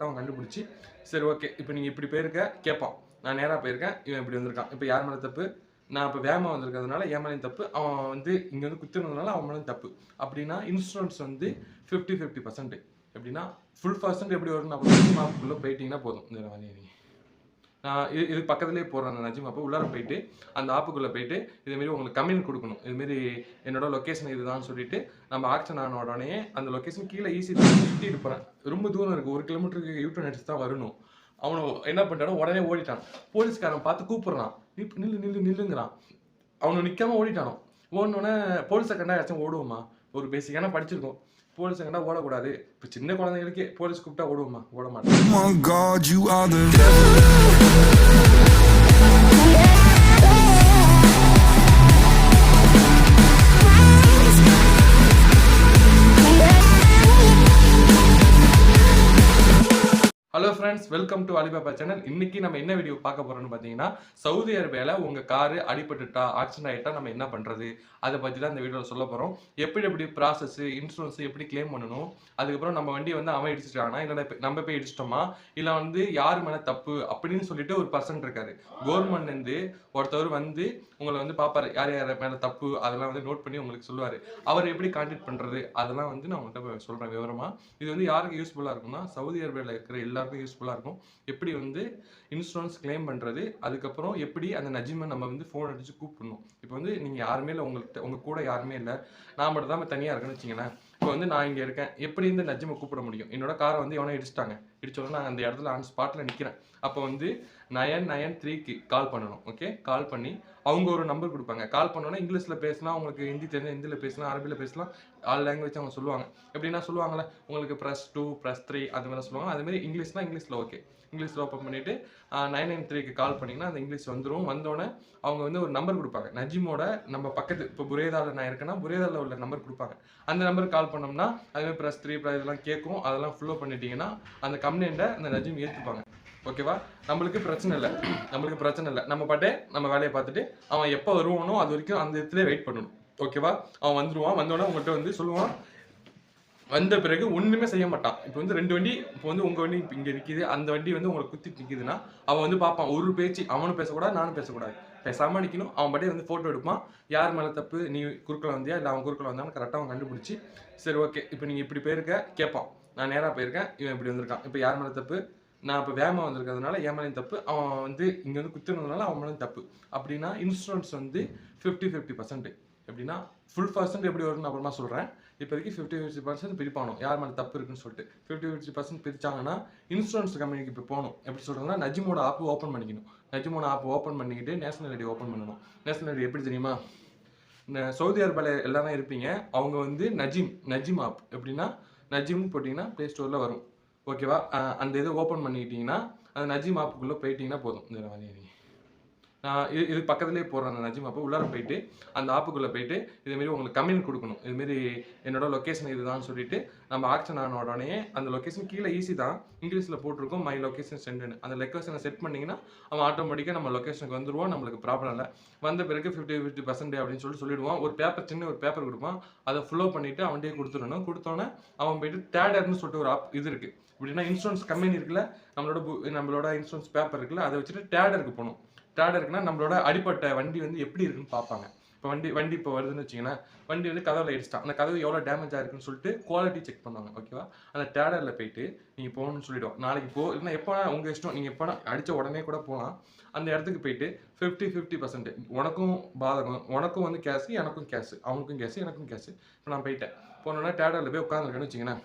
அவன் கண்டுபிடிச்சி சரி ஓகே இப்போ நீங்கள் இப்படி போயிருக்க கேட்பான் நான் நேராக போயிருக்கேன் இவன் இப்படி வந்திருக்கான். இப்போ யார் மேலே தப்பு? நான் இப்போ வேகமாக வந்திருக்கிறதுனால என் மேலேயும் தப்பு. அவன் வந்து இங்கே வந்து குத்துனதுனால அவன் மேலேயும் தப்பு. அப்படின்னா இன்சூரன்ஸ் வந்து ஃபிஃப்டி ஃபிஃப்டி பர்சன்ட் எப்படின்னா ஃபுல் பர்சன்ட் எப்படி வரும் அப்படின்னா ஃபுல்லாக போயிட்டீங்கன்னா போதும். இந்த வழியை நீங்கள் நான் இது இது பக்கத்துலேயே போகிறேன் அந்த நஜிம். அப்போ உள்ளார போயிட்டு அந்த ஆப்புக்குள்ளே போயிட்டு இதுமாரி உங்களுக்கு கமெண்ட் கொடுக்கணும். இதுமாரி என்னோட லொக்கேஷன் இதுதான் சொல்லிட்டு நம்ம ஆக்ஷன் ஆன உடனே அந்த லொக்கேஷன் கீழே ஈஸி சுற்றிட்டு போகிறேன் ரொம்ப தூரம் இருக்குது ஒரு கிலோமீட்டருக்கு யூடியூப் அடிச்சு தான் வரணும். அவனை என்ன பண்ணிட்டானோ உடனே ஓடிட்டான். போலீஸ்காரன் பார்த்து கூப்பிட்றான். நிப் நில்லு நில்லு நில்லுங்கிறான். அவனை நிற்காம ஓடிட்டானோ. ஓடனோடனே போலீஸை கண்டா யாச்சும் ஓடுவோமா? ஒரு பேசிக்கான படிச்சிருக்கோம். போலீஸை கண்டா ஓடக்கூடாது. இப்போ சின்ன குழந்தைங்களுக்கே போலீஸ் கூப்பிட்டா ஓடுவோமா? ஓட மாட்டேன் friends welcome to Alibaba channel இன்னைக்கு நம்ம என்ன வீடியோ பார்க்க போறோம்னு பார்த்தீங்கன்னா சவுதி அரேபியாவில் உங்க காரு அடிபட்டுட்டா ஆக்சிடென்ட் ஆகிட்டா நம்ம என்ன பண்றது? அதை பற்றி தான் இந்த வீடியோவில் சொல்ல போறோம். எப்படி எப்படி ப்ராசஸ் இன்சூரன்ஸ் எப்படி கிளைம் பண்ணணும்? அதுக்கப்புறம் நம்ம வண்டியை வந்து அவன் இடிச்சிட்டானா? இல்லை நம்ம போய் இடிச்சிட்டோமா? இல்லை வந்து யார் மேலே தப்பு? அப்படின்னு சொல்லிட்டு ஒரு பர்சன் இருக்காரு. கவர்மெண்ட் இருந்து ஒருத்தவர் வந்து உங்களை வந்து பார்ப்பாரு. யார் யார் மேலே தப்பு? அதெல்லாம் வந்து நோட் பண்ணி உங்களுக்கு சொல்லுவார். அவர் எப்படி கான்டாக்ட் பண்ணுறது அதெல்லாம் வந்து நான் உங்கள்கிட்ட சொல்கிறேன் விவரமா. இது வந்து யாருக்கு யூஸ்ஃபுல்லாக இருக்கும்னா சவுதி அரேபியாவில் இருக்கிற எல்லாருக்கும் யூஸ்ஃபுல்லாக இருக்கும். எப்படி வந்து இன்சூரன்ஸ் கிளைம் பண்ணுறது அதுக்கப்புறம் எப்படி அந்த நஜிமை நம்ம வந்து ஃபோன் அடித்து கூப்பிடணும். இப்போ வந்து நீங்கள் யாருமே இல்லை உங்கள்கிட்ட உங்கள் கூட யாருமே இல்லை. நான் மட்டும் தான் தனியாக இருக்கேன்னு வச்சிங்களேன் இப்போ வந்து நான் இங்கே இருக்கேன். எப்படி இந்த நஜ்மை கூப்பிட முடியும்? என்னோட காரை வந்து எவனோ இடிச்சிட்டாங்க. இடிச்சோடனே நான் அந்த இடத்துல ஆன் ஸ்பாட்டில் நிற்கிறேன் அப்போ வந்து நயன் நயன் த்ரீக்கு கால் பண்ணணும் ஓகே கால் பண்ணி அவங்க ஒரு நம்பர் கொடுப்பாங்க. கால் பண்ணோன்னே இங்கிலீஷில் பேசினா உங்களுக்கு ஹிந்தி தெரிஞ்ச ஹிந்தியில் பேசலாம் அரபியில் பேசலாம் ஆல் லாங்குவேஜ் அவங்க சொல்லுவாங்க. எப்படின்னா சொல்லுவாங்கல்ல உங்களுக்கு ப்ளஸ் டூ ப்ளஸ் த்ரீ அது மாதிரி சொல்லுவாங்க. அதுமாதிரி இங்கிலீஷ்னா இங்கிலீஷில் ஓகே இங்கிலீஷில் ஓப்பன் பண்ணிவிட்டு நைன் நைன் த்ரீக்கு கால் பண்ணிங்கன்னா அந்த இங்கிலீஷ் வந்துடும் வந்தோடனே அவங்க வந்து ஒரு நம்பர் கொடுப்பாங்க. நஜிமோட நம்ம பக்கத்து இப்போ புரேதாவில் நான் இருக்கேன்னா புரேதாவில் உள்ள நம்பர் கொடுப்பாங்க. அந்த நம்பருக்கு கால் பண்ணோம்னா அதுமாதிரி ப்ளஸ் த்ரீ ப்ளஸ் இதெல்லாம் கேட்கும். அதெல்லாம் ஃபுல்லோ பண்ணிட்டீங்கன்னா அந்த கம்ப்ளைண்ட்டை அந்த நஜிம் ஏற்றுப்பாங்க ஓகேவா நம்மளுக்கு பிரச்சனை இல்லை. நம்மளுக்கு பிரச்சனை இல்லை. நம்ம பாட்டே நம்ம வேலையை பார்த்துட்டு அவன் எப்போ வருவானோ அது வரைக்கும் அந்த இடத்துல வெயிட் பண்ணணும். ஓகேவா அவன் வந்துடுவான் வந்தோடனே உங்கள்கிட்ட வந்து சொல்லுவான். வந்த பிறகு ஒன்றுமே செய்ய மாட்டான். இப்போ வந்து ரெண்டு வண்டி இப்போ வந்து உங்கள் வண்டி இங்கே நிற்கிது அந்த வண்டி வந்து உங்களை குத்தி நிக்குதுன்னா அவன் வந்து பார்ப்பான் ஒரு பேச்சு அவனும் பேசக்கூடாது நானும் பேசக்கூடாது. பேசாமல் நிற்கணும் அவன் பாட்டே வந்து ஃபோட்டோ எடுப்பான். யார் மேலே தப்பு நீ குறுக்கில் வந்தியா இல்லை அவன் குறுக்கில் வந்தான்னு கரெக்டாக அவன் கண்டுபிடிச்சி சரி ஓகே இப்போ நீங்கள் இப்படி போயிருக்க கேட்பான் நான் நேராக போயிருக்கேன் இவன் இப்படி வந்திருக்கான். இப்போ யார் மேலே தப்பு? நான் இப்போ வேகமாக வந்திருக்கிறதுனால என் மேலேயும் தப்பு. அவன் வந்து இங்கே வந்து குத்துனதுனால அவன் மேலேயும் தப்பு. அப்படின்னா இன்சூரன்ஸ் வந்து ஃபிஃப்டி ஃபிஃப்டி பர்சன்ட் எப்படின்னா ஃபுல் பர்சன்ட் எப்படி வரும்னு அப்புறமா சொல்கிறேன் இப்போதைக்கு ஃபிஃப்டி ஃபிஃப்டி பர்சன்ட் பிரிப்பானோம். யார் மேலே தப்பு இருக்குன்னு சொல்லிட்டு. ஃபிஃப்டி ஃபிஃப்டி பர்சன்ட் பிரிச்சாங்கன்னா இன்சூரன்ஸ் கம்பெனிக்கு இப்போ போகணும். எப்படி சொல்கிறதுனா நஜிமோட ஆப் ஓப்பன் பண்ணிக்கணும். நஜிமோட ஆப் ஓப்பன் பண்ணிக்கிட்டு நேஷனல் ஐடி ஓப்பன் பண்ணணும். நேஷனல் ஐடி எப்படி தெரியுமா? இந்த சவுதி அரேபியாவில் எல்லாமே இருப்பீங்க. அவங்க வந்து நஜிம் நஜிம் ஆப் எப்படின்னா நஜிம்னு போட்டிங்கன்னா ப்ளே ஸ்டோரில் வரும். ஓகேவா அந்த இதை ஓப்பன் பண்ணிக்கிட்டிங்கன்னா அந்த நஜிம் ஆப்புக்குள்ளே போயிட்டீங்கன்னா போதும். இந்த மாதிரி இது இது பக்கத்துலேயே போடுறேன் அந்த நஜிம். ஆப்பு உள்ளார போயிட்டு அந்த ஆப்புக்குள்ளே போயிட்டு இதுமாரி உங்களுக்கு கமெண்ட் கொடுக்கணும். இதுமாரி என்னோட லொக்கேஷன் இதுதான் சொல்லிட்டு நம்ம ஆக்ஷன் ஆன உடனே அந்த லொக்கேஷன் கீழே ஈஸி தான். இங்கிலீஷில் போட்டிருக்கோம் மை லொக்கேஷன் சென்டுன்னு அந்த லொக்கேஷனை செட் பண்ணிங்கன்னா அவன் ஆட்டோமேட்டிக்காக நம்ம லொக்கேஷனுக்கு வந்துடுவோம் நம்மளுக்கு ப்ராப்ளம் இல்லை. வந்த பிறகு ஃபிஃப்டி ஃபிஃப்டி பர்சன்ட் அப்படின்னு சொல்லி சொல்லிடுவான். ஒரு பேப்பர் சின்ன ஒரு பேப்பர் கொடுப்பான். அதை ஃபுல்லோ பண்ணிவிட்டு அவன்கிட்டே கொடுத்துடணும். கொடுத்தோன்னே அவன் போயிட்டு தேடர்னு சொல்லிட்டு ஒரு ஆப் இது இருக்குது இப்படின்னா இன்சூரன்ஸ் கம்பெனி இருக்குல்ல நம்மளோட நம்மளோட இன்சூரன்ஸ் பேப்பர் இருக்குல்ல அதை வச்சுட்டு டேடருக்கு போகணும். டேடருக்குன்னா நம்மளோட அடிப்பட்ட வண்டி வந்து எப்படி இருக்குன்னு பார்ப்பாங்க. இப்போ வண்டி வண்டி இப்போ வருதுன்னு வச்சிங்கன்னா வண்டி வந்து கதவில் இடிச்சிட்டான். அந்த கதவு எவ்வளோ டேமேஜ் ஆயிருக்குன்னு சொல்லிட்டு குவாலிட்டி செக் பண்ணுவாங்க ஓகேவா அந்த டேடரில் போயிட்டு நீங்கள் போகணும்னு சொல்லிவிடுவோம் நாளைக்கு போ இல்லைன்னா எப்போனா உங்கள் இஷ்டம் நீங்கள் எப்போனா அடித்த உடனே கூட போகலாம். அந்த இடத்துக்கு போயிட்டு ஃபிஃப்டி ஃபிஃப்டி பர்சன்ட் உனக்கும் பாதகம் உனக்கும் வந்து கேஸு எனக்கும் கேஸு அவனுக்கும் கேஸு எனக்கும் கேஸு இப்போ நான் போயிட்டேன். போனோன்னா டேடரில் போய் உட்காந்துருக்கேன்னு வச்சிங்கன்னா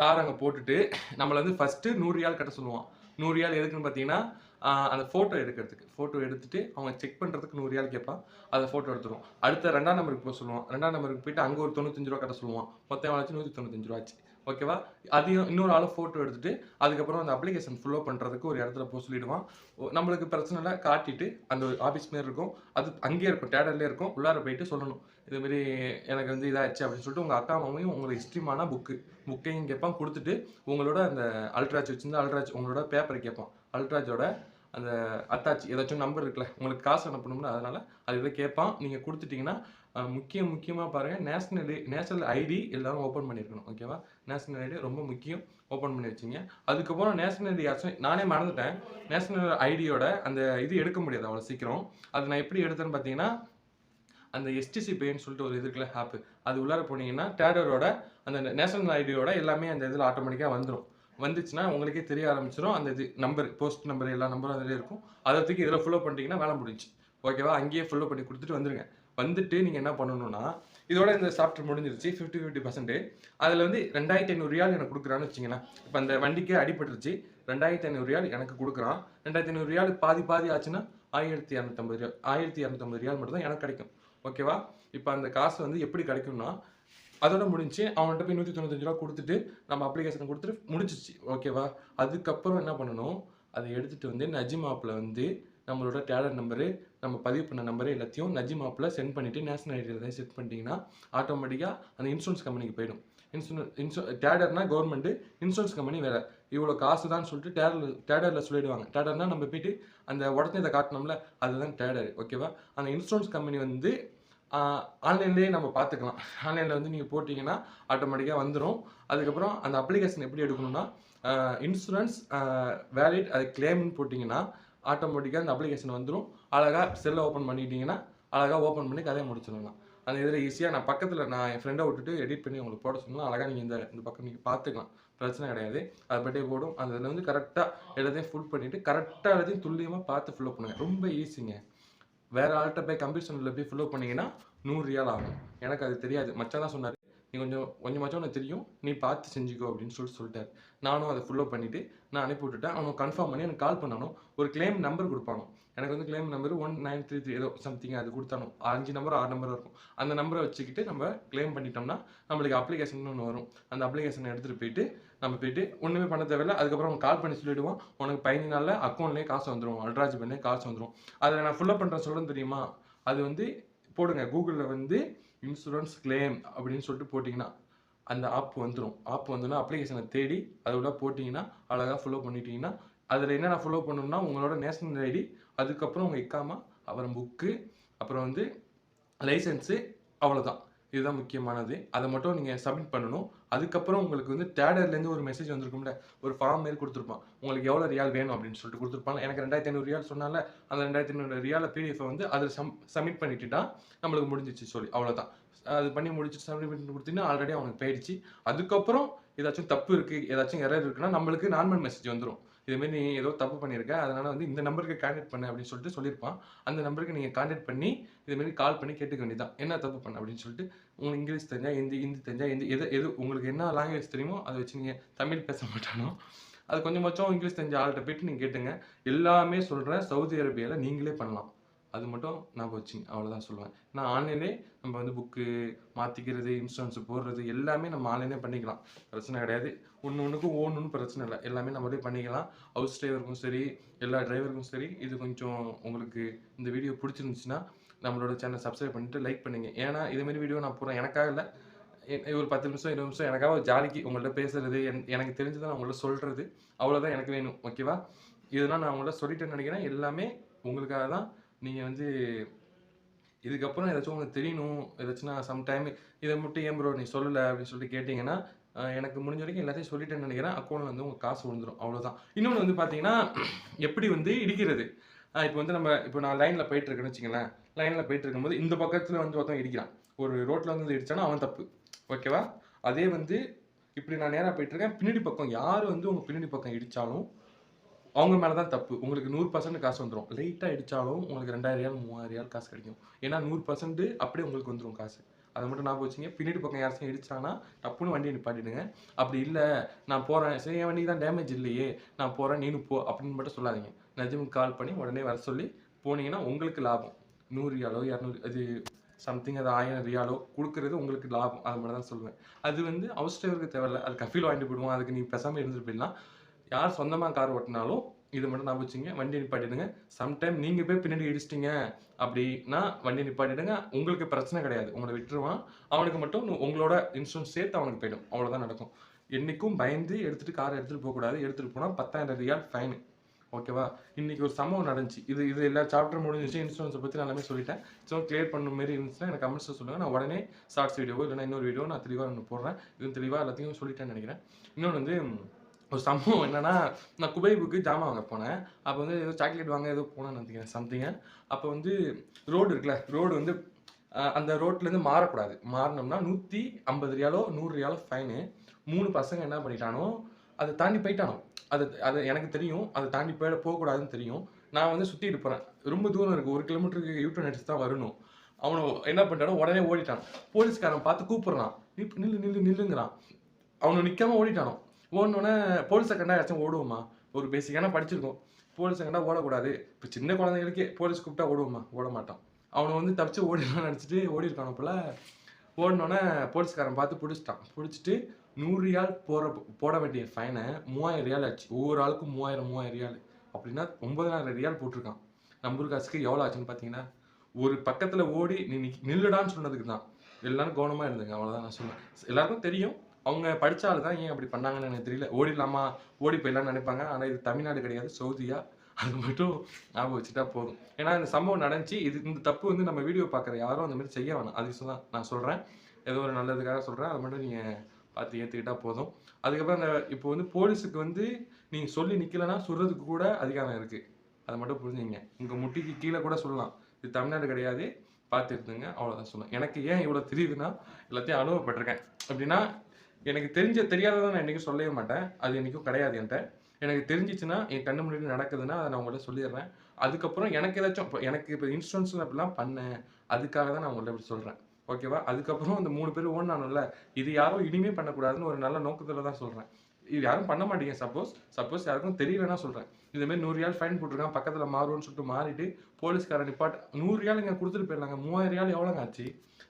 கார் அங்கே போட்டுட்டு நம்மளை வந்து ஃபஸ்ட்டு நூறு ரியால் கட்ட சொல்லுவான். நூறு ரியால் எதுக்குன்னு பார்த்தீங்கன்னா அந்த ஃபோட்டோ எடுக்கிறதுக்கு. ஃபோட்டோ எடுத்துட்டு அவங்க செக் பண்ணுறதுக்கு நூறு ரியால் கேட்பான். அதை ஃபோட்டோ எடுத்துருவோம் அடுத்த ரெண்டாம் நம்பருக்கு போக சொல்லுவான். ரெண்டாம் நம்பருக்கு போயிட்டு அங்கே ஒரு தொண்ணூத்தஞ்சு ரூபா கட்ட சொல்லுவான். மொத்தம் ஆச்சு? நூற்றி தொண்ணூத்தஞ்சு ரூபாச்சு ஓகேவா அதையும் இன்னொரு ஆளும் ஃபோட்டோ எடுத்துட்டு அதுக்கப்புறம் அந்த அப்ளிகேஷன் ஃபுல்லோ பண்ணுறதுக்கு ஒரு இடத்துல போக சொல்லிடுவான். நம்மளுக்கு பிரச்சனை இல்லை. காட்டிட்டு அந்த ஆஃபீஸ் மாரி இருக்கும். அது அங்கேயே இருக்கும். டேடர்லேயே இருக்கும். உள்ளார போயிட்டு சொல்லணும். இதுமாரி எனக்கு வந்து இதாகிடுச்சு அப்படின்னு சொல்லிட்டு உங்கள் அக்கா மாமையும் உங்களுக்கு ஹிஸ்ட்ரிமான புக்கு புக்கையும் கேட்பான். கொடுத்துட்டு உங்களோட அந்த அல்ட்ராச் வச்சுருந்தா அல்ட்ராச் உங்களோட பேப்பரை கேட்பான். அல்ட்ராஜோட அந்த அட்டாச் ஏதாச்சும் நம்பர் இருக்குல்ல உங்களுக்கு காசு அனுப்பணும்னு அதனால் அது இதை கேட்பான். நீங்கள் கொடுத்துட்டிங்கன்னா முக்கிய முக்கியம் முக்கியமாக பாருங்கள் நேஷ்னல் நேஷ்னல் ஐடி எல்லாரும் ஓப்பன் பண்ணியிருக்கணும் ஓகேவா நேஷ்னல் ஐடி ரொம்ப முக்கியம் ஓப்பன் பண்ணி வச்சிங்க. அதுக்கப்புறம் நேஷ்னல் ஐடி யாச்சும் நானே மறந்துட்டேன். நேஷ்னல் ஐடியோட அந்த இது எடுக்க முடியாது அவ்வளோ சீக்கிரம். அது நான் எப்படி எடுத்தேன்னு பார்த்தீங்கன்னா அந்த எஸ்டிசி பேன்னு சொல்லிட்டு ஒரு இதுக்குள்ள ஆப்பு ஆப் அது உள்ளார போனீங்கன்னா டேடரோட அந்த நேஷனல் ஐடியோட எல்லாமே அந்த இதில் ஆட்டோமேட்டிக்காக வந்துடும் வந்துச்சுன்னா உங்களுக்கே தெரிய ஆரம்பிச்சிடும் அந்த இது நம்பர் போஸ்ட் நம்பர் எல்லா நம்பரும் அதிலே இருக்கும். அதை தூக்கி இதில் ஃபுல்லோ பண்ணிட்டீங்கன்னா வேலை முடிஞ்சு ஓகேவா அங்கேயே ஃபுல்லோ பண்ணி கொடுத்துட்டு வந்துருங்க. வந்துட்டு நீங்கள் என்ன பண்ணணும்னா இதோட இந்த சாஃப்ட்வேர் முடிஞ்சிருச்சு ஃபிஃப்டி ஃபிஃப்டி பர்சன்ட் அதில் வந்து ரெண்டாயிரத்தி ஐநூறு ரியால் எனக்கு கொடுக்குறான்னு வச்சிங்கன்னா இப்போ அந்த வண்டிக்கே அடிபட்டுருச்சு. ரெண்டாயிரத்தி ஐநூறு ரியால் எனக்கு கொடுக்குறான். ரெண்டாயிரத்தி ஐநூறு ரியால் பாதி பாதி ஆச்சுன்னா ஆயிரத்தி இரநூத்தம்பது ரியால் ஆயிரத்தி இரநூத்தம்பது ரியால் மட்டும் தான் எனக்கு கிடைக்கும். ஓகேவா இப்போ அந்த காசு வந்து எப்படி கிடைக்கும்னா அதோட முடிஞ்சு அவன்கிட்ட போய் நூற்றி தொண்ணூத்தஞ்சு ரூபா கொடுத்துட்டு நம்ம அப்ளிகேஷன் கொடுத்துட்டு முடிஞ்சிச்சு ஓகேவா அதுக்கப்புறம் என்ன பண்ணணும்? அதை எடுத்துகிட்டு வந்து நஜிம் ஆப்பில் வந்து நம்மளோட டேலர் நம்பரு நம்ம பதிவு பண்ண நம்பரு எல்லாத்தையும் நஜிம் ஆப்பில் சென்ட் பண்ணிவிட்டு நேஷனல் ஐடியில் செட் பண்ணிட்டீங்கன்னா ஆட்டோமேட்டிக்காக அந்த இன்சூரன்ஸ் கம்பெனிக்கு போயிடும். இன்சூரன்ஸ் இன்சூ டேடர்னா கவர்மெண்ட்டு இன்சூரன்ஸ் கம்பெனி வேறு. இவ்வளோ காசு தான் சொல்லிட்டு டேடர் டேடரில் சொல்லிடுவாங்க. டேடர்னா நம்ம போயிட்டு அந்த உடனே இதை காட்டினோம்ல அதுதான் டேடர் ஓகேவா அந்த இன்சூரன்ஸ் கம்பெனி வந்து ஆன்லைன்லேயே நம்ம பார்த்துக்கலாம் ஆன்லைனில் வந்து நீங்கள் போட்டிங்கன்னா ஆட்டோமேட்டிக்காக வந்துடும் அதுக்கப்புறம் அந்த அப்ளிகேஷன் எப்படி எடுக்கணும்னா இன்சூரன்ஸ் வேலிட் அது கிளைம்னு போட்டிங்கன்னா ஆட்டோமேட்டிக்காக அந்த அப்ளிகேஷன் வந்துடும் அழகாக செல்லை ஓப்பன் பண்ணிட்டீங்கன்னா அழகாக ஓப்பன் பண்ணி கதையை முடிச்சிடலாம். அந்த இதில் ஈஸியாக நான் பக்கத்தில் நான் என் ஃப்ரெண்டை விட்டுட்டு எடிட் பண்ணி உங்களுக்கு போட சொன்னால் அழகாக நீங்கள் இந்த இந்த பக்கம் நீங்கள் பார்த்துக்கலாம் பிரச்சனை கிடையாது. அது பட்டே போடும். அந்த இதில் வந்து கரெக்டாக எல்லாத்தையும் ஃபுல் பண்ணிவிட்டு கரெக்டாக எல்லாத்தையும் துல்லியமாக பார்த்து ஃபில்லப் பண்ணுங்கள் ரொம்ப ஈஸிங்க வேற ஆள்கிட்ட போய் கம்ப்யூட்டர் போய் ஃபில்லோ பண்ணீங்கன்னா நூறு ரியால் ஆகும். எனக்கு அது தெரியாது. மச்சான் தான் சொன்னார் நீ கொஞ்சம் கொஞ்சமாச்சும் உனக்கு தெரியும். நீ பார்த்து செஞ்சுக்கோ அப்படின்னு சொல்லிட்டு சொல்லிட்டார். நானும் அதை ஃபுல்லோ பண்ணிவிட்டு நான் அனுப்பி விட்டுட்டேன். அவனை கன்ஃபார்ம் பண்ணி எனக்கு கால் பண்ணானோ ஒரு கிளைம் நம்பர் கொடுப்பாங்க எனக்கு வந்து claim number one nine three three ஏதோ சம்திங் அது கொடுத்தானோ அஞ்சு நம்பர் ஆறு நம்பர் இருக்கும். அந்த நம்பரை வச்சுக்கிட்டு நம்ம கிளைம் பண்ணிட்டோம்னா நம்மளுக்கு அப்ளிகேஷன் ஒன்று வரும். அந்த அப்ளிகேஷனை எடுத்துகிட்டு போயிட்டு நம்ம போயிட்டு ஒன்றுமே பண்ண தேவையில்ல. அதுக்கப்புறம் அவங்க கால் பண்ணி சொல்லிவிடுவோம் உனக்கு பதினஞ்சு நாளில் அக்கௌண்ட்லேயே காசு வந்துடும் அல்ட்ராஜ் பண்ணி காசு வந்துடும் அதை நான் ஃபுல்லப் பண்ணுறேன் சொல்கிறேன் தெரியுமா? அது வந்து போடுங்க. கூகுளில் வந்து இன்சூரன்ஸ் கிளைம் அப்படின்னு சொல்லிட்டு போட்டிங்கன்னா அந்த ஆப் வந்துடும் ஆப் வந்துன்னா அப்ளிகேஷனை தேடி அதோட போட்டிங்கன்னா அழகாக ஃபாலோ பண்ணிட்டீங்கன்னா அதில் என்னென்ன ஃபாலோ பண்ணணும்னா உங்களோட நேஷனல் ஐடி அதுக்கப்புறம் உங்கள் இக்காமா அப்புறம் புக்கு அப்புறம் வந்து லைசன்ஸு அவ்வளோதான் இதுதான் முக்கியமானது. அதை மட்டும் நீங்கள் சப்மிட் பண்ணணும். அதுக்கப்புறம் உங்களுக்கு வந்து தேடர்லேருந்து ஒரு மெசேஜ் வந்திருக்கும்ல ஒரு ஃபார்ம் மாரி கொடுத்துருப்பான். உங்களுக்கு எவ்வளோ ரியால் வேணும்? அப்படின்னு சொல்லிட்டு கொடுத்துருப்பாங்க. எனக்கு ரெண்டாயிரத்தி ஐநூறு ரியால் சொன்னால அந்த ரெண்டாயிரத்தி ஐநூறு ரியால பிடிஎஃப் வந்து அதில் சம் சப்மிட் பண்ணிட்டுட்டா நம்மளுக்கு முடிஞ்சிச்சு சொல்லி அவ்வளோதான் அது பண்ணி முடிச்சுட்டு சப்மிட் பண்ணி கொடுத்தீங்கன்னா ஆல்ரெடி அவனுக்கு போயிடுச்சு. அதுக்கப்புறம் ஏதாச்சும் தப்பு இருக்குது ஏதாச்சும் எரர் இருக்குன்னா நம்மளுக்கு நார்மல் மெசேஜ் வந்துடும் இதுமாரி நீ ஏதோ தப்பு பண்ணியிருக்க அதனால வந்து இந்த நம்பருக்கு கான்டாக்ட் பண்ண அப்படின்னு சொல்லிட்டு சொல்லியிருப்பான். அந்த நம்பருக்கு நீங்கள் கான்டாக்ட் பண்ணி இதுமாரி கால் பண்ணி கேட்டுக்க வேண்டியதான் என்ன தப்பு பண்ண அப்படின்னு சொல்லிட்டு உங்களுக்கு இங்கிலீஷ் தெரிஞ்சா ஹிந்தி ஹிந்தி தெரிஞ்சா எந்த எது எது உங்களுக்கு என்ன லாங்குவேஜ் தெரியுமோ அதை வச்சு நீங்கள் தமிழ் பேச மாட்டானோ? அது கொஞ்சமாச்சும் இங்கிலீஷ் தெரிஞ்ச ஆள்கிட்ட போயிட்டு நீங்கள் கேட்டுங்க. எல்லாமே சொல்கிறேன் சவுதி அரேபியாவில் நீங்களே பண்ணலாம். அது மட்டும் நான் வச்சுங்க அவ்வளோதான் சொல்லுவேன். நான் ஆன்லைன்லேயே நம்ம வந்து புக்கு மாற்றிக்கிறது இன்சூரன்ஸ் போடுறது எல்லாமே நம்ம ஆன்லைனே பண்ணிக்கலாம். பிரச்சனை கிடையாது. ஒன்று ஒன்றுக்கும் ஓணுன்னு பிரச்சனை இல்லை. எல்லாமே நம்மளே பண்ணிக்கலாம். ஹவுஸ் டிரைவருக்கும் சரி எல்லா டிரைவருக்கும் சரி இது கொஞ்சம் உங்களுக்கு இந்த வீடியோ பிடிச்சிருந்துச்சுன்னா நம்மளோட சேனல் சப்ஸ்கிரைப் பண்ணிட்டு லைக் பண்ணுங்க. ஏன்னா இதுமாரி வீடியோ நான் போகிறேன் எனக்காக இல்லை. ஒரு பத்து நிமிஷம் இருபது நிமிஷம் எனக்காக ஒரு ஜாலிக்கு உங்கள்கிட்ட பேசுறது என் எனக்கு தெரிஞ்சதை நான் உங்கள்ட்ட சொல்கிறது அவ்வளோதான் எனக்கு வேணும். ஓகேவா இதெல்லாம் நான் உங்கள்ட்ட சொல்லிட்டேன்னு நினைக்கிறேன். எல்லாமே உங்களுக்காக தான் நீங்கள் வந்து இதுக்கப்புறம் ஏதாச்சும் உங்களுக்கு தெரியணும் ஏதாச்சும் நான் சம்டைம் இதை மட்டும் ஏன் ப்ரோ நீ சொல்லலை அப்படின்னு சொல்லிட்டு கேட்டிங்கன்னா எனக்கு முடிஞ்ச வரைக்கும் எல்லாத்தையும் சொல்லிட்டேன்னு நினைக்கிறேன். அக்கௌண்ட்டில் வந்து உங்கள் காசு விழுந்துரும். அவ்வளோதான் இன்னொன்று வந்து பார்த்தீங்கன்னா எப்படி வந்து இடிக்கிறது? இப்போ வந்து நம்ம இப்போ நான் லைனில் போயிட்டு இருக்கேன்னு வச்சுங்களேன் லைனில் போயிட்டு இருக்கும்போது இந்த பக்கத்தில் வந்து ஒருத்தன் இடிக்கிறான். ஒரு ரோட்டில் வந்து இடிச்சானா அவன் தப்பு. ஓகேவா அதே வந்து இப்படி நான் நேராக போயிட்டுருக்கேன் பின்னாடி பக்கம் யார் வந்து உங்கள் பின்னாடி பக்கம் இடித்தாலும் அவங்க மேலே தான் தப்பு. உங்களுக்கு நூறு பர்சன்ட் காசு வந்துடும் லைட்டாக அடித்தாலும் உங்களுக்கு ரெண்டாயிரம் ரியால் மூவாயிரம் ரியால் காசு கிடைக்கும். ஏன்னா நூறு பர்சன்ட் அப்படியே உங்களுக்கு வந்துடும் காசு. அதை மட்டும் நான் வச்சுங்க. பின்னாடி பக்கம் யாராச்சும் இடிச்சாங்கன்னா டப்புன்னு வண்டியை நிப்பாட்டிடுங்க. அப்படி இல்லை நான் போகிறேன் சரி என் வண்டிக்கு தான் டேமேஜ் இல்லையே. நான் போகிறேன் நீனு போ அப்படின்னு மட்டும் சொல்லாதீங்க. நஜமுக்கு கால் பண்ணி உடனே வர சொல்லி போனீங்கன்னா உங்களுக்கு லாபம். நூறு ரியாலோ இரநூறு அது சம்திங் அது ஆயிரம் ரியாலோ கொடுக்குறது உங்களுக்கு லாபம். அது மட்டும் தான் சொல்லுவேன். அது வந்து ஹவுஸ் டிரைவருக்கு தேவையில்ல. அது கஃபீல் வாங்கிட்டு போயிடுவோம். அதுக்கு நீ பெசாமல் இருந்துட்டு போயிடலாம். யார் சொந்தமாக கார் ஓட்டினாலும் இது மட்டும் நான் வச்சுங்க வண்டி நிப்பாட்டிடுங்க. சம்டைம் நீங்கள் போய் பின்னாடி இடிச்சிட்டிங்க அப்படின்னா வண்டி நிப்பாட்டிடுங்க. உங்களுக்கு பிரச்சனை கிடையாது. உங்களை விட்டுருவான். அவனுக்கு மட்டும் உங்களோட இன்சூரன்ஸ் சேர்த்து அவனுக்கு போயிடும். அவ்வளோதான் நடக்கும். என்றைக்கும் பயந்து எடுத்துகிட்டு காரை எடுத்துகிட்டு போகக்கூடாது. எடுத்துகிட்டு போனால் பத்தாயிரம் ரியால் ஃபைன் ஓகேவா? இன்னைக்கு ஒரு சம்பவம் நடந்துச்சு. இது இது எல்லா சாப்டர் முடிஞ்சிச்சு. இன்சூரன்ஸை பற்றி எல்லாமே சொல்லிட்டேன். ஸோ கிளியர் பண்ண மாதிரி இருந்துச்சுன்னா எனக்கு கமெண்ட்ஸில் சொல்லுங்கள் நான் உடனே ஷார்ட்ஸ் வீடியோவோ இல்லைன்னா இன்னொரு வீடியோ நான் தெளிவாக ஒன்று போடுறேன். இது தெளிவாக எல்லாத்தையும் சொல்லிட்டேன்னு நினைக்கிறேன். இன்னொன்று வந்து ஒரு சம்பவம் என்னன்னா நான் குபைபுக்கு ஜாமான் வாங்க போனேன். அப்போ வந்து ஏதோ சாக்லேட் வாங்க ஏதோ போனேன்னு நினைக்கிறேன் சம்திங்க அப்போ வந்து ரோடு இருக்குல்ல ரோடு வந்து அந்த ரோட்லேருந்து மாறக்கூடாது. மாறினோம்னா நூற்றி ஐம்பது ரியாலோ நூறு ரியாலோ ஃபைனு மூணு பசங்க என்ன பண்ணிட்டானோ அதை தாண்டி போயிட்டானோ. அது அது எனக்கு தெரியும். அதை தாண்டி போயிட போகக்கூடாதுன்னு தெரியும். நான் வந்து சுற்றிட்டு போகிறேன் ரொம்ப தூரம் இருக்குது ஒரு கிலோமீட்டருக்கு யூட்டன் அடிச்சு தான் வரணும். அவனை என்ன பண்ணிட்டானோ உடனே ஓடிட்டான். போலீஸ்காரன் பார்த்து கூப்பிட்றான். நில் நில்லு நில்லுங்கிறான். அவனை நிற்காம ஓடிட்டானோ. ஓடினோடனே போலீஸ் கண்டா யாச்சும் ஓடுவோமா? ஒரு பேசிக்கான படிச்சிருக்கோம். போலீஸ் கண்டா ஓடக்கூடாது. இப்போ சின்ன குழந்தைங்களுக்கே போலீஸ் கூப்பிட்டா ஓடுவோமா? ஓட மாட்டான் அவனை வந்து தப்பிச்சு ஓடிடலாம்னு நினச்சிட்டு ஓடி இருக்கான போல. ஓடினோடனே போலீஸ்காரன் பார்த்து பிடிச்சிட்டான். பிடிச்சிட்டு நூறு ரியால் போற போட வேண்டிய ஃபைனை மூவாயிரம் ரியால் ஆச்சு. ஒவ்வொரு ஆளுக்கும் மூவாயிரம் மூவாயிரம் ரியால். அப்படின்னா ஒன்பதாயிரம் ரியால் போட்டிருக்கான். நம்ம ஊர் காசுக்கு எவ்வளோ ஆச்சுன்னு பார்த்தீங்கன்னா ஒரு பக்கத்தில் ஓடி நீ நில்லுடான்னு சொன்னதுக்கு தான் எல்லாரும் கவனமாக இருந்துங்க. அவ்வளோதான் நான் சொன்னேன். எல்லாருக்கும் தெரியும். அவங்க படித்தாலும் தான் ஏன் அப்படி பண்ணாங்கன்னு எனக்கு தெரியல. ஓடிடலாமா ஓடி போயிடலாம்னு நினைப்பாங்க. ஆனால் இது தமிழ்நாடு கிடையாது சவுதியா. அது மட்டும் ஞாபகம் வச்சுட்டா போதும். ஏன்னா இந்த சம்பவம் நடந்துச்சு. இது இந்த தப்பு வந்து நம்ம வீடியோ பார்க்குற யாரும் அந்த மாதிரி செய்ய வேணாம். அது தான் நான் சொல்கிறேன் ஏதோ ஒரு நல்லதுக்காக சொல்கிறேன் அதை மட்டும் நீங்கள் பார்த்து ஏற்றுக்கிட்டா போதும். அதுக்கப்புறம் அந்த இப்போ வந்து போலீஸுக்கு வந்து நீங்கள் சொல்லி நிற்கலைன்னா சொல்கிறதுக்கு கூட அதிகாரம் இருக்குது அதை மட்டும் புரிஞ்சுங்க. உங்கள் முட்டிக்கு கீழே கூட சொல்லலாம். இது தமிழ்நாடு கிடையாது. பார்த்துருந்துங்க அவ்வளோதான் சொல்லுவேன் எனக்கு ஏன் இவ்வளோ தெரியுதுன்னா எல்லாத்தையும் அனுபவப்பட்டிருக்கேன். அப்படின்னா எனக்கு தெரிஞ்ச தெரியாததை நான் என்றைக்கும் சொல்லவே மாட்டேன். அது என்றைக்கும் கிடையாது என்கிட்ட. எனக்கு தெரிஞ்சிச்சுன்னா என் கண்ணு முன்னாடி நடக்குதுன்னா அதை நான் உங்கள்ட்ட சொல்லிடுறேன். அதுக்கப்புறம் எனக்கு ஏதாச்சும் இப்போ எனக்கு இப்போ இன்சூரன்ஸ் அப்படிலாம் பண்ணேன். அதுக்காக தான் நான் உங்கள்ட்ட இப்படி சொல்கிறேன் ஓகேவா அதுக்கப்புறம் அந்த மூணு பேர் ஓடினானுல்ல இது யாரும் இனிமே பண்ணக்கூடாதுன்னு ஒரு நல்ல நோக்கத்தில் தான் சொல்கிறேன் இது யாரும் பண்ண மாட்டீங்க சப்போஸ் சப்போஸ் யாருக்கும் தெரியலன்னா சொல்கிறேன் இதுமாரி நூறு ரியால் ஃபைன் போட்டிருக்கான் பக்கத்தில் மாறுவோன்னு சொல்லிட்டு மாறிட்டு போலீஸ்காரன் நிப்பாட்டு நூறு ரியால் இங்கே கொடுத்துட்டு போயிடலாங்க. மூவாயிரம் ரியால் எவ்வளோங்க ஆச்சு?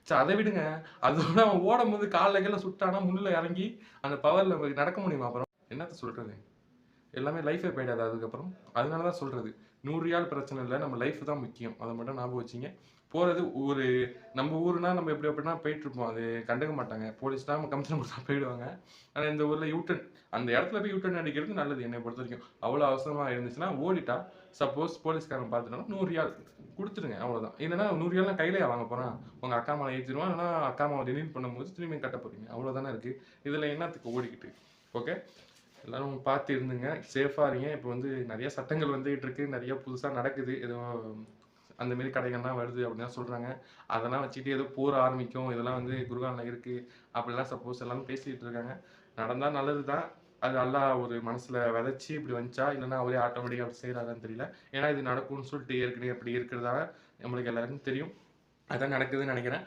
சரி அதை விடுங்க. அதோட அவன் ஓடும் போது காலில் கீழே சுட்டானா முன்னில் இறங்கி அந்த பவரில் நடக்க முடியுமா அப்புறம்? என்னத்த சொல்கிறது எல்லாமே லைஃபே போயிடாது அதுக்கப்புறம். அதனால தான் சொல்கிறது நூறு ரியால் பிரச்சனை இல்லை நம்ம லைஃப் தான் முக்கியம். அதை மட்டும் ஞாபகம் வச்சிங்க. போகிறது ஒரு நம்ம ஊருனா நம்ம எப்படி அப்படின்னா போயிட்டு இருப்போம். அது கண்டுக்க மாட்டாங்க. போலீஸ்னா நம்ம கமிஷன் கொடுத்தா போயிடுவாங்க. ஆனால் இந்த ஊரில் யூட்டன் அந்த இடத்துல போய் யூட்டன் அடிக்கிறது நல்லது என்னை பொறுத்த வரைக்கும். அவ்வளோ அவசரமாக இருந்துச்சுன்னா ஓடிட்டா சப்போஸ் போலீஸ்காரன் பார்த்துட்டோம்னா நூறு ரியால் கொடுத்துருங்க அவ்வளோதான் இல்லைன்னா நூறு ரியால் நான் கையிலே வாங்க போகிறேன் உங்கள் அக்கா மேலே ஏற்றிடுவான் இல்லைனா அக்கா மாவை ரிலீவ் பண்ணும்போது திரும்பி கட்ட போகிறீங்க அவ்வளோதானே இருக்குது இதில் என்னத்துக்கு ஓடிக்கிட்டு? ஓகே எல்லாரும் பார்த்து இருந்துங்க. சேஃபாக இருங்க. இப்போ வந்து நிறைய சட்டங்கள் வந்துகிட்டு இருக்கு. நிறைய புதுசாக நடக்குது. ஏதோ அந்த மாரி கடைகள்லாம் வருது அப்படின்னு சொல்கிறாங்க அதெல்லாம் வச்சுட்டு ஏதோ போர் ஆரம்பிக்கும். இதெல்லாம் வந்து குருகானில் இருக்குது அப்படிலாம் சப்போஸ் எல்லாம் பேசிகிட்டு இருக்காங்க. நடந்தால் நல்லது தான் அது நல்லா ஒரு மனசில் விதைச்சி இப்படி வந்துச்சா? இல்லைன்னா அவரே ஆட்டோமேட்டிக்காக அப்படி செய்கிறாரான்னு தெரியல. ஏன்னா இது நடக்கும்னு சொல்லிட்டு ஏற்கனவே அப்படி இருக்கிறதால நம்மளுக்கு எல்லாருக்கும் தெரியும். அதான் நடக்குதுன்னு நினைக்கிறேன்.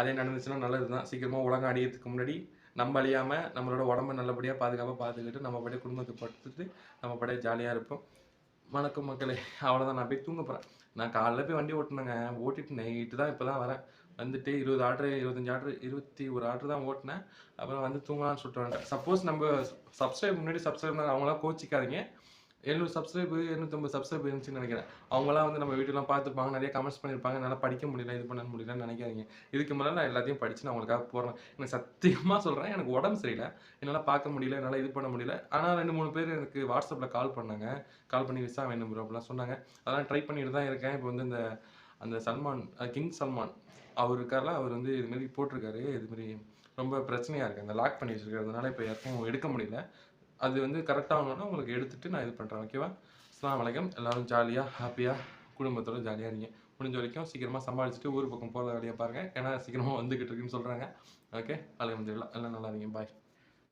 அதே நடந்துச்சுன்னா நல்லது தான் சீக்கிரமாக உலகம் அடியத்துக்கு முன்னாடி நம்ம அழியாமல் நம்மளோட உடம்ப நல்லபடியாக பாதுகாப்பாக பார்த்துக்கிட்டு நம்ம படியே குடும்பத்தை படுத்துட்டு நம்ம படியே ஜாலியாக இருப்போம். வணக்கம் மக்களே. அவ்வளோதான் நான் போய் தூங்க போகிறேன் நான் காலைல போய் வண்டி ஓட்டினேங்க. ஓட்டிட்டு நைட்டு தான் இப்போ தான் வரேன். வந்துட்டு இருபது ஆர்டரு இருபத்தஞ்சு ஆர்டரு இருபத்தி ஒரு ஆர்டர் தான் ஓட்டினேன். அப்புறம் வந்து தூங்கலாம்னு சொல்லிட்டு வந்துட்டேன். சப்போஸ் நம்ம சப்ஸ்கிரைப் முன்னாடி சப்ஸ்கிரைப் அவங்களாம் கோச்சிக்காதீங்க. எழுநூறு சப்ஸ்கிரைப் எழுநூத்தம்பது சப்ஸ்கிரைப் இருந்துச்சுன்னு நினைக்கிறேன். அவங்களாம் வந்து நம்ம வீடியோலாம் பார்த்துருப்பாங்க நிறைய கமெண்ட்ஸ் பண்ணியிருப்பாங்க. என்னால் படிக்க முடியல இது பண்ண முடியலன்னு நினைக்காதீங்க. இதுக்கு மேலே நான் எல்லாத்தையும் படித்து நான் உங்களுக்காக போடுறேன். எனக்கு சத்தியமாக சொல்கிறேன் எனக்கு உடம்பு சரியில்லை. என்னால் பார்க்க முடியல என்னால் இது பண்ண முடியல. ஆனால் ரெண்டு மூணு பேர் எனக்கு வாட்ஸ்அப்பில் கால் பண்ணாங்க. கால் பண்ணி விசா வேணும் ப்ரோ அப்படிலாம் சொன்னாங்க. அதெல்லாம் ட்ரை பண்ணிட்டு தான் இருக்கேன். இப்போ வந்து இந்த அந்த சல்மான் கிங் சல்மான் அவர் இருக்கார்ல அவர் வந்து இதுமாரி போட்டிருக்காரு. இதுமாரி ரொம்ப பிரச்சனையாக இருக்குது அந்த லாக் பண்ணி வச்சுருக்கிறதுனால இப்போ யாருக்கும் எடுக்க முடியல. அது வந்து கரெக்டாகணும்னா உங்களுக்கு எடுத்துட்டு நான் இது பண்ணுறேன் ஓகேவா அஸ்ஸலாமு வலைக்கம் எல்லோரும் ஜாலியாக ஹாப்பியாக குடும்பத்தோட ஜாலியாக இருங்க. முடிஞ்ச வரைக்கும் சீக்கிரமாக சமாளிச்சுட்டு ஊர் பக்கம் போகிற வேலையை பாருங்கள் ஏன்னா சீக்கிரமாக வந்துக்கிட்டு இருக்குன்னு சொல்கிறாங்க ஓகே அலகம்துல்லா எல்லாம் நல்லா இருங்க. பாய்